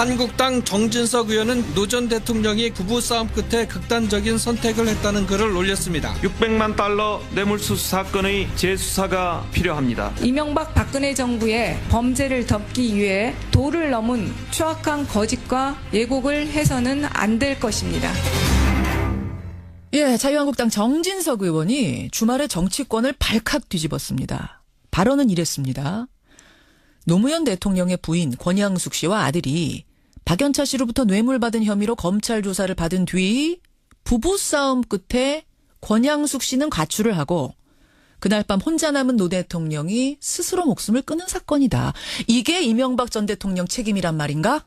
한국당 정진석 의원은 노 전 대통령이 부부싸움 끝에 극단적인 선택을 했다는 글을 올렸습니다. 600만 달러 뇌물수수 사건의 재수사가 필요합니다. 이명박 박근혜 정부의 범죄를 덮기 위해 도를 넘은 추악한 거짓과 예곡을 해서는 안 될 것입니다. 예, 자유한국당 정진석 의원이 주말에 정치권을 발칵 뒤집었습니다. 발언은 이랬습니다. 노무현 대통령의 부인 권양숙 씨와 아들이 박연차 씨로부터 뇌물 받은 혐의로 검찰 조사를 받은 뒤 부부싸움 끝에 권양숙 씨는 가출을 하고 그날 밤 혼자 남은 노 대통령이 스스로 목숨을 끊은 사건이다. 이게 이명박 전 대통령 책임이란 말인가?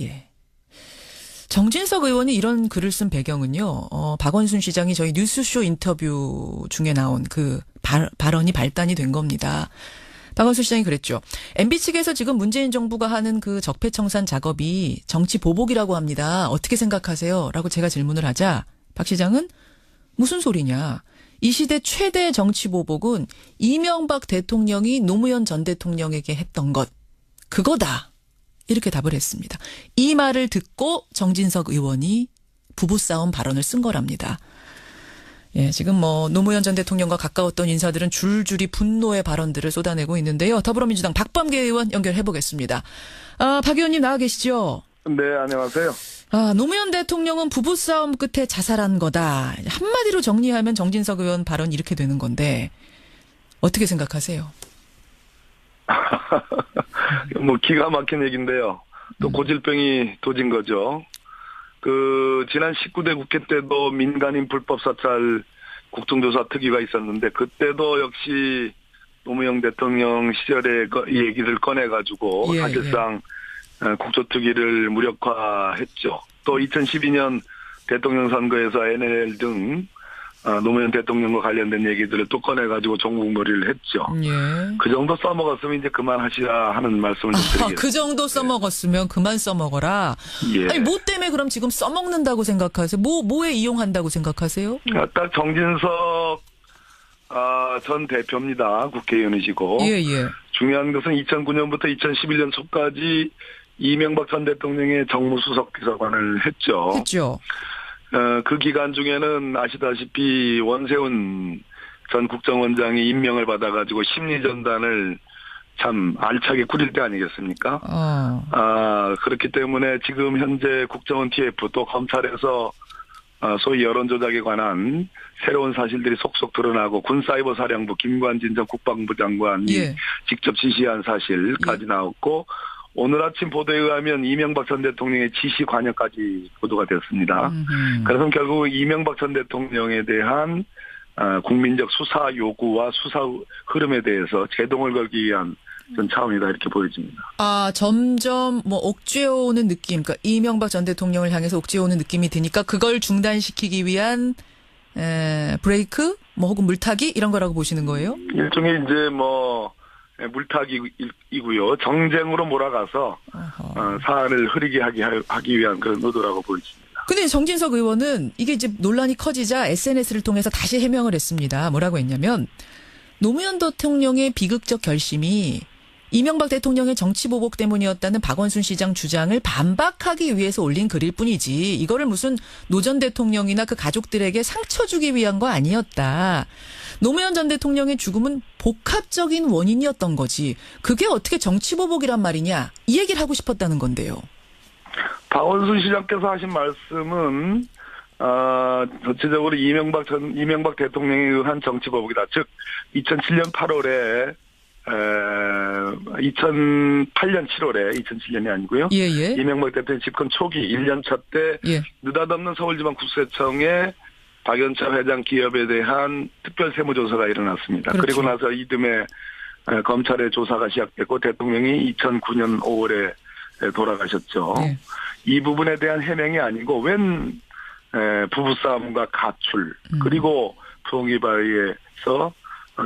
예. 정진석 의원이 이런 글을 쓴 배경은요, 어, 박원순 시장이 저희 뉴스쇼 인터뷰 중에 나온 그 발, 발언이 발단이 된 겁니다. 박원순 시장이 그랬죠. MB 측에서 지금 문재인 정부가 하는 그 적폐청산 작업이 정치 보복이라고 합니다. 어떻게 생각하세요? 라고 제가 질문을 하자 박 시장은 무슨 소리냐. 이 시대 최대 정치 보복은 이명박 대통령이 노무현 전 대통령에게 했던 것. 그거다. 이렇게 답을 했습니다. 이 말을 듣고 정진석 의원이 부부싸움 발언을 쓴 거랍니다. 예, 지금 뭐 노무현 전 대통령과 가까웠던 인사들은 줄줄이 분노의 발언들을 쏟아내고 있는데요. 더불어민주당 박범계 의원 연결해 보겠습니다. 아, 박 의원님 나와 계시죠? 네, 안녕하세요. 아, 노무현 대통령은 부부싸움 끝에 자살한 거다. 한마디로 정리하면 정진석 의원 발언 이렇게 되는 건데 어떻게 생각하세요? 뭐 기가 막힌 얘기인데요. 또 고질병이 도진 거죠. 그 지난 19대 국회 때도 민간인 불법 사찰 국정조사 특위가 있었는데 그때도 역시 노무현 대통령 시절에 그 얘기를 꺼내가지고 예, 사실상 어, 국조특위를 무력화했죠. 또 2012년 대통령 선거에서 NLL 등 어, 노무현 대통령과 관련된 얘기들을 또 꺼내가지고 종국놀이를 했죠. 예. 그 정도 써먹었으면 이제 그만하시라 하는 말씀을 좀 아, 드리겠습니다. 그 정도 써먹었으면 그만 써먹어라. 예. 아니, 뭐 때문에 그럼 지금 써먹는다고 생각하세요? 뭐, 뭐에 이용한다고 생각하세요? 아, 딱 정진석 아, 전 대표입니다. 국회의원이시고 예, 예. 중요한 것은 2009년부터 2011년 초까지 이명박 전 대통령의 정무수석 비서관을 했죠. 했죠. 어, 그 기간 중에는 아시다시피 원세훈 전 국정원장이 임명을 받아가지고 심리전단을 참 알차게 꾸릴 때 아니겠습니까? 어. 아, 그렇기 때문에 지금 현재 국정원 TF 또 검찰에서 아, 소위 여론조작에 관한 새로운 사실들이 속속 드러나고 군사이버사령부 김관진 전 국방부 장관이 예. 직접 지시한 사실까지 나왔고 오늘 아침 보도에 의하면 이명박 전 대통령의 지시 관여까지 보도가 됐습니다. 음흠. 그래서 결국 이명박 전 대통령에 대한 아, 국민적 수사 요구와 수사 흐름에 대해서 제동을 걸기 위한 전 차원이다 이렇게 보여집니다. 아, 점점 뭐 옥죄어오는 느낌, 그러니까 이명박 전 대통령을 향해서 옥죄어오는 느낌이 드니까 그걸 중단시키기 위한 에, 브레이크, 뭐 혹은 물타기 이런 거라고 보시는 거예요? 일종의 이제 뭐 물타기이고요. 정쟁으로 몰아가서. 어, 사안을 흐리게 하기, 하기 위한 그런 의도라고 보여집니다. 근데 정진석 의원은 이게 이제 논란이 커지자 SNS를 통해서 다시 해명을 했습니다. 뭐라고 했냐면 노무현 대통령의 비극적 결심이 이명박 대통령의 정치 보복 때문이었다는 박원순 시장 주장을 반박하기 위해서 올린 글일 뿐이지 이거를 무슨 노 전 대통령이나 그 가족들에게 상처 주기 위한 거 아니었다. 노무현 전 대통령의 죽음은 복합적인 원인이었던 거지. 그게 어떻게 정치 보복이란 말이냐? 이 얘기를 하고 싶었다는 건데요. 박원순 시장께서 하신 말씀은 어, 전체적으로 이명박 전 이명박 대통령에 의한 정치 보복이다. 즉 2007년 8월에 에, 2008년 7월에 2007년이 아니고요. 예, 예. 이명박 대통령 집권 초기 1년차 때 예. 느닷없는 서울지방국세청에 박연차 회장 기업에 대한 특별 세무조사가 일어났습니다. 그렇죠. 그리고 나서 이듬해 에, 검찰의 조사가 시작됐고 대통령이 2009년 5월에 돌아가셨죠. 예. 이 부분에 대한 해명이 아니고 웬 에, 부부싸움과 가출 음. 그리고 부엉이바위에서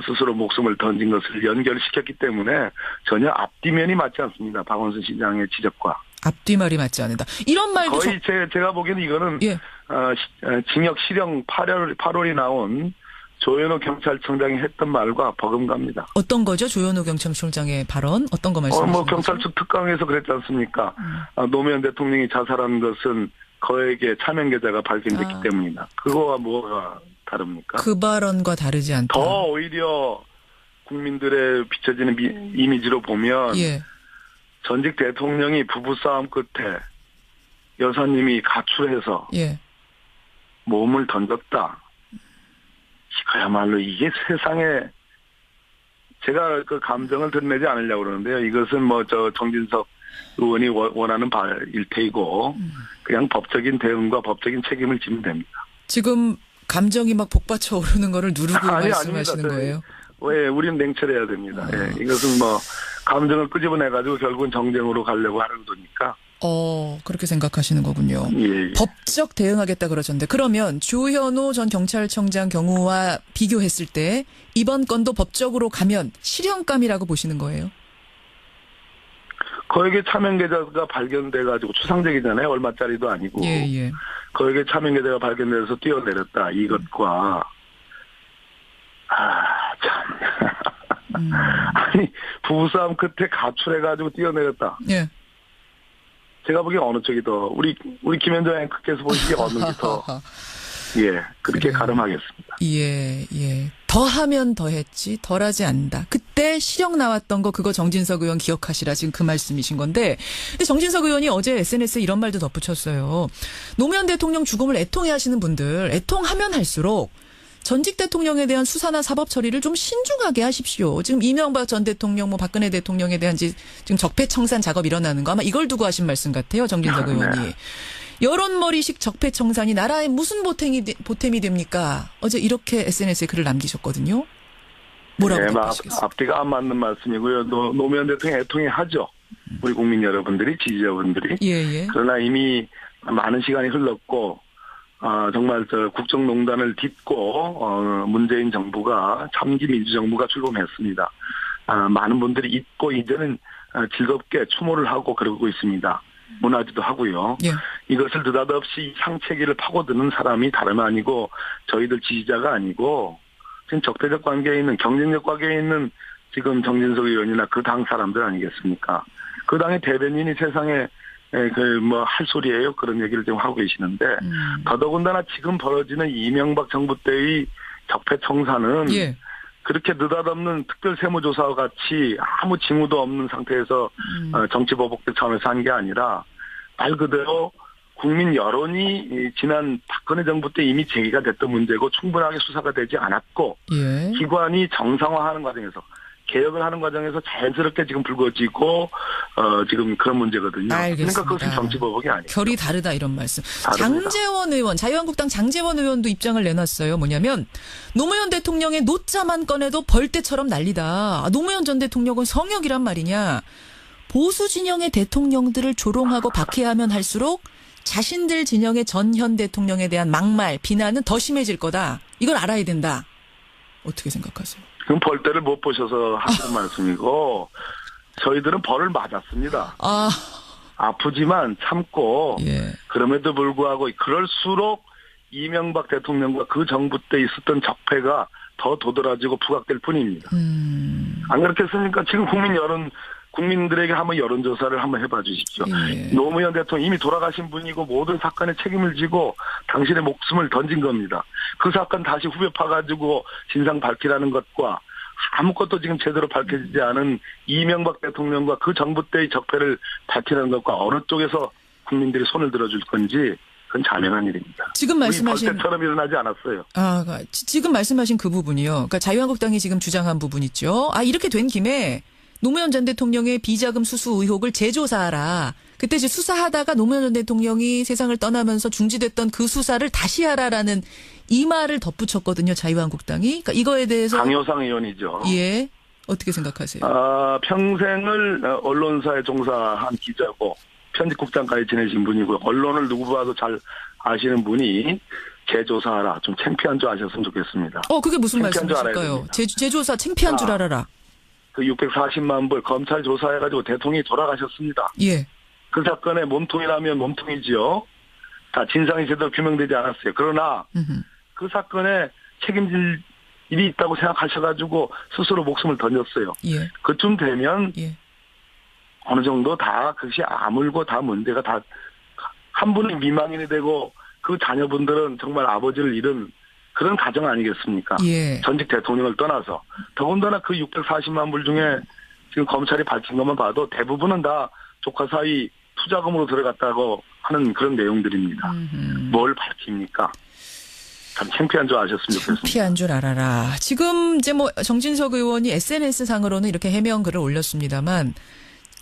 스스로 목숨을 던진 것을 연결시켰기 때문에 전혀 앞뒤면이 맞지 않습니다. 박원순 시장의 지적과 앞뒤말이 맞지 않는다. 이런 말도 거의 제, 제가 보기에는 이거는 저, 예. 어, 시- 어, 징역 실형 8월 8월이 나온 조현호 경찰청장이 했던 말과 버금갑니다. 어떤 거죠? 조현호 경찰청장의 발언 어떤 거 어, 말씀하시는 뭐 거죠? 경찰 측 특강에서 그랬지 않습니까? 아, 노무현 대통령이 자살한 것은 거액의 차명 계좌가 발견됐기 아. 때문이다. 그거와 뭐가 다릅니까? 그 발언과 다르지 않다. 더 오히려 국민들의 비춰지는 미- 이미지로 보면 예. 전직 대통령이 부부싸움 끝에 여사님이 가출해서 예. 몸을 던졌다. 이거야말로 이게 세상에 제가 그 감정을 드러내지 않으려고 그러는데요. 이것은 뭐 저 정진석 의원이 원- 원하는 바일 테이고 그냥 법적인 대응과 법적인 책임을 지면 됩니다. 지금 감정이 막 복받쳐 오르는 거를 누르고 아니, 말씀하시는 아닙니다. 거예요. 왜 우리는 냉철해야 됩니다. 아. 예, 이것은 뭐 감정을 끄집어내 가지고 결국은 정쟁으로 가려고 하는 거니까. 어, 그렇게 생각하시는 거군요. 예, 예. 법적 대응하겠다 그러셨는데 그러면 조현호 전 경찰청장 경우와 비교했을 때 이번 건도 법적으로 가면 실형감이라고 보시는 거예요? 거액의 차명 계좌가 발견돼 가지고 추상적이잖아요. 얼마짜리도 아니고. 예, 예. 거액의 차명 계좌가 발견돼서 뛰어내렸다. 이것과 아, 참. 음. 아니, 부부싸움 끝에 가출해가지고 뛰어내렸다. 예. 제가 보기엔 어느 쪽이 더, 우리, 우리 김현정 앵커께서 보시기에 어느 게 더, 예, 그렇게 그래요. 가름하겠습니다. 예, 예. 더 하면 더 했지, 덜 하지 않는다. 그때 실형 나왔던 거 그거 정진석 의원 기억하시라 지금 그 말씀이신 건데. 근데 정진석 의원이 어제 SNS에 이런 말도 덧붙였어요. 노무현 대통령 죽음을 애통해 하시는 분들, 애통하면 할수록 전직 대통령에 대한 수사나 사법 처리를 좀 신중하게 하십시오. 지금 이명박 전 대통령, 뭐 박근혜 대통령에 대한 지- 지금 적폐청산 작업 일어나는 거 아마 이걸 두고 하신 말씀 같아요. 정진석 네. 의원이. 여론머리식 적폐청산이 나라에 무슨 보탬이, 되- 보탬이 됩니까? 어제 이렇게 SNS에 글을 남기셨거든요. 뭐라고 예, 막 답하시겠어요? 앞뒤가 안 맞는 말씀이고요. 노, 노무현 대통령 애통이 하죠. 우리 국민 여러분들이, 지지자분들이. 예, 예. 그러나 이미 많은 시간이 흘렀고, 아, 정말 저 국정농단을 딛고, 어, 문재인 정부가, 참기 민주정부가 출범했습니다. 아, 많은 분들이 잊고 이제는 아, 즐겁게 추모를 하고 그러고 있습니다. 문화지도 하고요. 예. 이것을 느닷없이 상체기를 파고드는 사람이 다름 아니고 저희들 지지자가 아니고 지금 적대적 관계에 있는 경쟁력 관계에 있는 지금 정진석 의원이나 그 당 사람들 아니겠습니까? 그 당의 대변인이 세상에 그뭐 할 소리예요 그런 얘기를 지금 하고 계시는데 음. 더더군다나 지금 벌어지는 이명박 정부 때의 적폐 청산은 예. 그렇게 느닷없는 특별 세무조사와 같이 아무 징후도 없는 상태에서 음. 어, 정치 보복대 차원에서 한 게 아니라 말 그대로 국민 여론이 이 지난 박근혜 정부 때 이미 제기가 됐던 문제고 충분하게 수사가 되지 않았고 예. 기관이 정상화하는 과정에서 개혁을 하는 과정에서 자연스럽게 지금 불거지고 어 지금 그런 문제거든요. 알겠습니다. 그러니까 그것은 정치 보복이 아니에요. 결이 다르다 이런 말씀. 다릅니다. 장재원 의원, 자유한국당 장재원 의원도 입장을 내놨어요. 뭐냐면 노무현 대통령의 노자만 꺼내도 벌떼처럼 난리다. 아, 노무현 전 대통령은 성역이란 말이냐. 보수 진영의 대통령들을 조롱하고 박해하면 할수록 자신들 진영의 전현 대통령에 대한 막말, 비난은 더 심해질 거다. 이걸 알아야 된다. 어떻게 생각하세요? 그럼 벌떼를 못 보셔서 하시는 말씀이고 저희들은 벌을 맞았습니다. 아, 아프지만 참고 예. 그럼에도 불구하고 그럴수록 이명박 대통령과 그 정부 때 있었던 적폐가 더 도드라지고 부각될 뿐입니다. 음, 안 그렇겠습니까? 지금 국민 여론 국민들에게 한번 여론조사를 한번 해봐 주십시오. 예. 노무현 대통령 이미 돌아가신 분이고 모든 사건에 책임을 지고 당신의 목숨을 던진 겁니다. 그 사건 다시 후벼 파가지고 진상 밝히라는 것과 아무것도 지금 제대로 밝혀지지 않은 이명박 대통령과 그 정부 때의 적폐를 밝히라는 것과 어느 쪽에서 국민들이 손을 들어줄 건지 그건 자명한 일입니다. 지금 말씀하신 벌떼처럼 일어나지 않았어요. 아, 그, 지- 지금 말씀하신 그 부분이요. 그러니까 자유한국당이 지금 주장한 부분 있죠. 아, 이렇게 된 김에 노무현 전 대통령의 비자금 수수 의혹을 재조사하라. 그때 이제 수사하다가 노무현 전 대통령이 세상을 떠나면서 중지됐던 그 수사를 다시 하라라는 이 말을 덧붙였거든요. 자유한국당이. 그러니까 이거에 대해서 강효상 의원이죠. 예. 어떻게 생각하세요? 아, 평생을 어, 언론사에 종사한 기자고 편집국장까지 지내신 분이고 언론을 누구 봐도 잘 아시는 분이 재조사하라 좀 창피한 줄 아셨으면 좋겠습니다. 어, 그게 무슨 줄 말씀이실까요? 제, 제조사 창피한 줄 아. 알아라. 그 640만 불 검찰 조사해가지고 대통령이 돌아가셨습니다. 예. 그 사건의 몸통이라면 몸통이지요. 다 진상이 제대로 규명되지 않았어요. 그러나 음흠. 그 사건에 책임질 일이 있다고 생각하셔가지고 스스로 목숨을 던졌어요. 예. 그쯤 되면 예. 어느 정도 다 그것이 아물고 다 문제가 다 한 분이 미망인이 되고 그 자녀분들은 정말 아버지를 잃은 그런 가정 아니겠습니까? 예. 전직 대통령을 떠나서 더군다나 그 640만 불 중에 지금 검찰이 밝힌 것만 봐도 대부분은 다 조카 사이 투자금으로 들어갔다고 하는 그런 내용들입니다. 음흠. 뭘 밝힙니까? 참 창피한 줄 아셨으면 좋겠습니다. 피한 줄 알아라. 지금 이제 뭐 정진석 의원이 SNS 상으로는 이렇게 해명 글을 올렸습니다만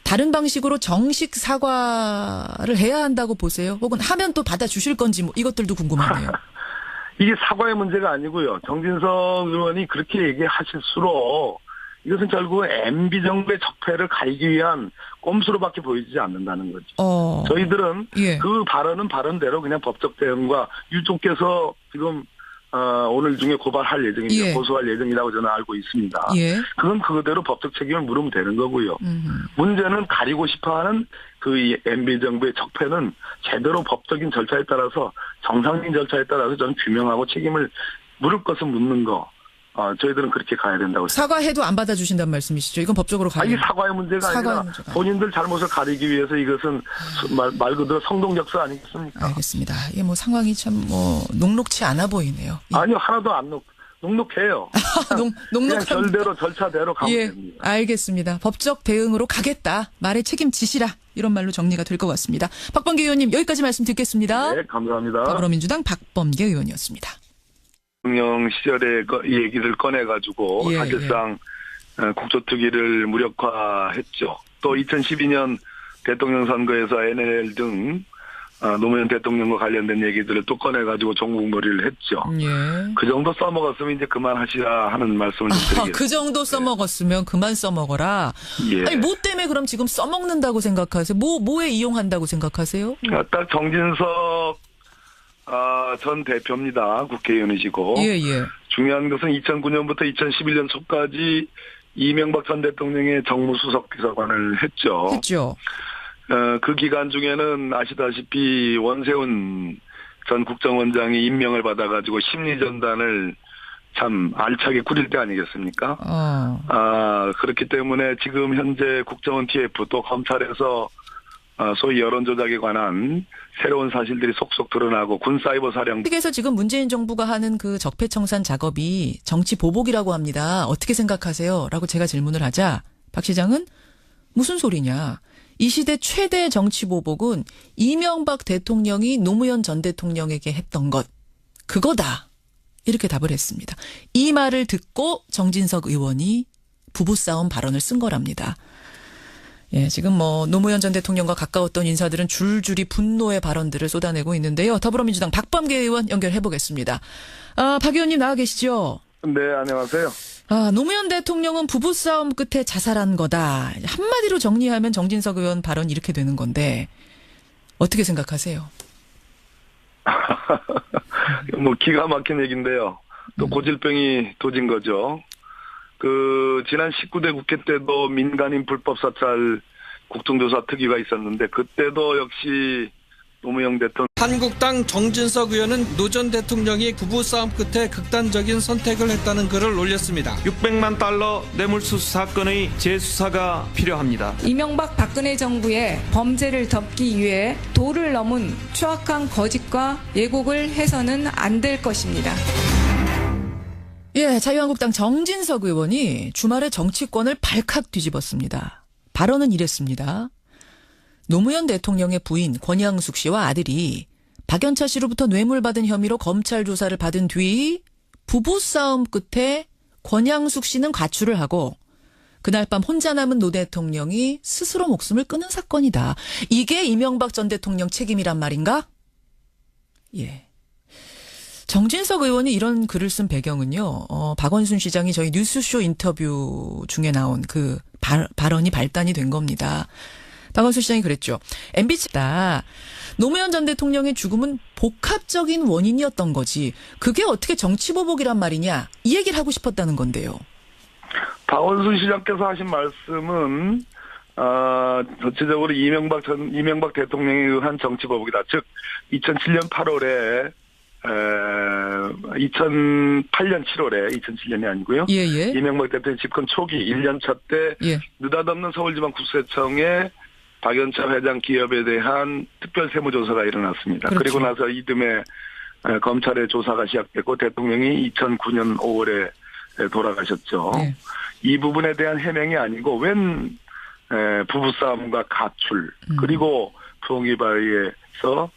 다른 방식으로 정식 사과를 해야 한다고 보세요. 혹은 하면 또 받아주실 건지 뭐 이것들도 궁금하네요. 이게 사과의 문제가 아니고요. 정진석 의원이 그렇게 얘기하실수록 이것은 결국 MB 정부의 적폐를 가리기 위한 꼼수로밖에 보이지 않는다는 거죠. 어. 저희들은 예. 그 발언은 발언대로 그냥 법적 대응과 유족께서 지금 어, 오늘 중에 고발할 예정입니다. 예. 고소할 예정이라고 저는 알고 있습니다. 예. 그건 그거대로 법적 책임을 물으면 되는 거고요. 음. 문제는 가리고 싶어하는 그 MB 정부의 적폐는 제대로 법적인 절차에 따라서 정상적인 절차에 따라서 저는 규명하고 책임을 물을 것은 묻는 거. 어, 저희들은 그렇게 가야 된다고 생각합니다. 사과해도 안 받아주신다는 말씀이시죠? 이건 법적으로 아니 가요. 사과의 문제가 사과의 아니라 문제가. 본인들 잘못을 가리기 위해서 이것은 말, 말 그대로 성동적서 아니겠습니까? 알겠습니다. 이게 뭐 상황이 참 뭐 녹록치 않아 보이네요. 예. 아니요 하나도 안 녹, 녹록해요. 녹, 녹록한 절대로 절차대로 가면 예, 됩니다. 알겠습니다. 법적 대응으로 가겠다. 말에 책임지시라. 이런 말로 정리가 될 것 같습니다. 박범계 의원님 여기까지 말씀 듣겠습니다. 네 감사합니다. 더불어민주당 박범계 의원이었습니다. 대통령 시절의 얘기를 꺼내가지고 예, 사실상 어, 국조특위를 무력화했죠. 또 2012년 대통령 선거에서 NLL 등 어, 노무현 대통령과 관련된 얘기들을 또 꺼내가지고 종국머리를 했죠. 예. 그 정도 써먹었으면 이제 그만하시라 하는 말씀을 좀 아, 드리겠습니다. 그 정도 써먹었으면 그만 써먹어라. 예. 아니, 뭐 때문에 그럼 지금 써먹는다고 생각하세요? 뭐, 뭐에 이용한다고 생각하세요? 아, 딱 정진석 아, 전 대표입니다. 국회의원이시고 예, 예. 중요한 것은 2009년부터 2011년 초까지 이명박 전 대통령의 정무수석 비서관을 했죠. 했죠. 어, 그 기간 중에는 아시다시피 원세훈 전 국정원장이 임명을 받아가지고 심리전단을 참 알차게 꾸릴 때 아니겠습니까? 어. 아, 그렇기 때문에 지금 현재 국정원 TF 또 검찰에서 아, 소위 여론조작에 관한 새로운 사실들이 속속 드러나고 군사이버 사령 측에서 지금 문재인 정부가 하는 그 적폐청산 작업이 정치 보복이라고 합니다. 어떻게 생각하세요? 라고 제가 질문을 하자 박 시장은 무슨 소리냐. 이 시대 최대 정치 보복은 이명박 대통령이 노무현 전 대통령에게 했던 것. 그거다. 이렇게 답을 했습니다. 이 말을 듣고 정진석 의원이 부부싸움 발언을 쓴 거랍니다. 예, 지금 뭐 노무현 전 대통령과 가까웠던 인사들은 줄줄이 분노의 발언들을 쏟아내고 있는데요. 더불어민주당 박범계 의원 연결해 보겠습니다. 아, 박 의원님 나와 계시죠? 네, 안녕하세요. 아, 노무현 대통령은 부부싸움 끝에 자살한 거다. 한마디로 정리하면 정진석 의원 발언 이렇게 되는 건데 어떻게 생각하세요? 뭐 기가 막힌 얘기인데요. 또 고질병이 도진 거죠. 그 지난 19대 국회 때도 민간인 불법 사찰 국정조사 특위가 있었는데 그때도 역시 노무현 대통령 한국당 정진석 의원은 노 전 대통령이 부부싸움 끝에 극단적인 선택을 했다는 글을 올렸습니다. 600만 달러 뇌물수수 사건의 재수사가 필요합니다. 이명박 박근혜 정부의 범죄를 덮기 위해 도를 넘은 추악한 거짓과 예곡을 해서는 안 될 것입니다. 예, 자유한국당 정진석 의원이 주말에 정치권을 발칵 뒤집었습니다. 발언은 이랬습니다. 노무현 대통령의 부인 권양숙 씨와 아들이 박연차 씨로부터 뇌물 받은 혐의로 검찰 조사를 받은 뒤 부부싸움 끝에 권양숙 씨는 가출을 하고 그날 밤 혼자 남은 노 대통령이 스스로 목숨을 끊은 사건이다. 이게 이명박 전 대통령 책임이란 말인가? 예. 정진석 의원이 이런 글을 쓴 배경은요, 어, 박원순 시장이 저희 뉴스쇼 인터뷰 중에 나온 그 발, 발언이 발단이 된 겁니다. 박원순 시장이 그랬죠. MBC다. 노무현 전 대통령의 죽음은 복합적인 원인이었던 거지. 그게 어떻게 정치보복이란 말이냐. 이 얘기를 하고 싶었다는 건데요. 박원순 시장께서 하신 말씀은 아, 전체적으로 이명박 전 이명박 대통령에 의한 정치 보복이다. 즉 2007년 8월에 2008년 7월에 2007년이 아니고요. 예, 예. 이명박 대통령 집권 초기 1년 차 때 예. 느닷없는 서울지방국세청에 박연차 회장 기업에 대한 특별 세무조사가 일어났습니다. 그렇죠. 그리고 나서 이듬해 에, 검찰의 조사가 시작됐고 대통령이 2009년 5월에 돌아가셨죠. 예. 이 부분에 대한 해명이 아니고 웬 에, 부부싸움과 가출 음. 그리고 부엉이바위에서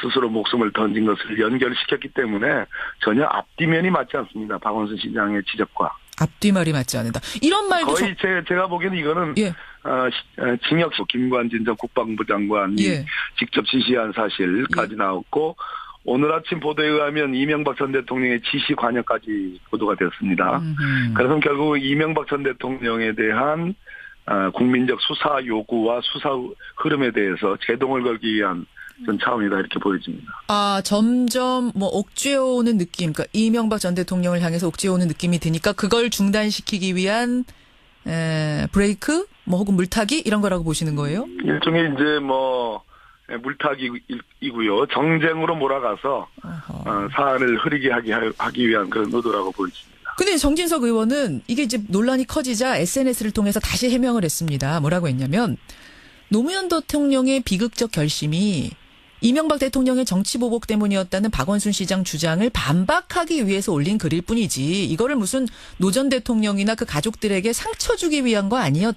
스스로 목숨을 던진 것을 연결시켰기 때문에 전혀 앞뒤면이 맞지 않습니다. 박원순 시장의 지적과 앞뒤말이 맞지 않는다. 이런 말도 거의 제, 제가 보기에는 이거는 예. 어, 시- 어, 징역수 김관진 전 국방부 장관이 예. 직접 지시한 사실까지 나왔고 오늘 아침 보도에 의하면 이명박 전 대통령의 지시 관여까지 보도가 되었습니다. 음흠. 그래서 결국 이명박 전 대통령에 대한 어, 국민적 수사 요구와 수사 흐름에 대해서 제동을 걸기 위한 전 차원이다 이렇게 보여집니다. 아, 점점 뭐 옥죄어오는 느낌, 그러니까 이명박 전 대통령을 향해서 옥죄어오는 느낌이 드니까 그걸 중단시키기 위한 에, 브레이크, 뭐 혹은 물타기 이런 거라고 보시는 거예요? 일종의 이제 뭐 예, 물타기이고요. 정쟁으로 몰아가서. 어, 사안을 흐리게 하기, 하기 위한 그런 의도라고 보여집니다. 근데 정진석 의원은 이게 이제 논란이 커지자 SNS를 통해서 다시 해명을 했습니다. 뭐라고 했냐면 노무현 대통령의 비극적 결심이 이명박 대통령의 정치 보복 때문이었다는 박원순 시장 주장을 반박하기 위해서 올린 글일 뿐이지 이거를 무슨 노 전 대통령이나 그 가족들에게 상처 주기 위한 거 아니었다.